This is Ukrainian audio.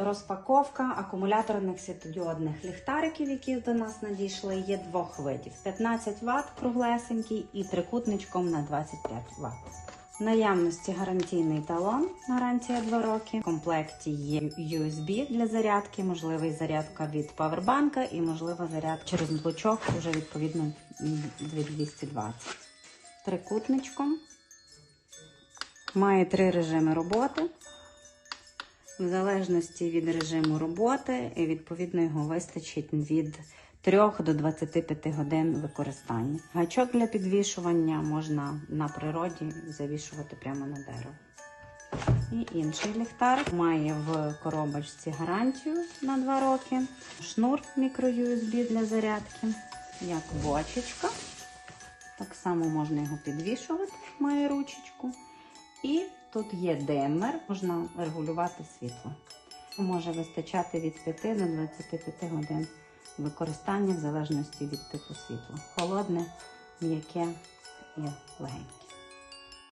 Розпаковка акумуляторних світодіодних ліхтариків, які до нас надійшли, є двох видів: 15 Вт круглесенький і трикутничком на 25 Вт. В наявності гарантійний талон, гарантія 2 роки. В комплекті є USB для зарядки, можливий зарядка від павербанка і можлива зарядка через блочок, уже відповідно 220. Трикутничком. Має три режими роботи. В залежності від режиму роботи, і відповідно його вистачить від 3 до 25 годин використання. Гачок для підвішування можна на природі завішувати прямо на дерево. І інший ліхтарик має в коробочці гарантію на 2 роки, шнур мікро-USB для зарядки, як бочечка. Так само можна його підвішувати, має ручечку. І тут є диммер, можна регулювати світло. Може вистачати від 5 до 25 годин використання в залежності від типу світла. Холодне, м'яке і легеньке.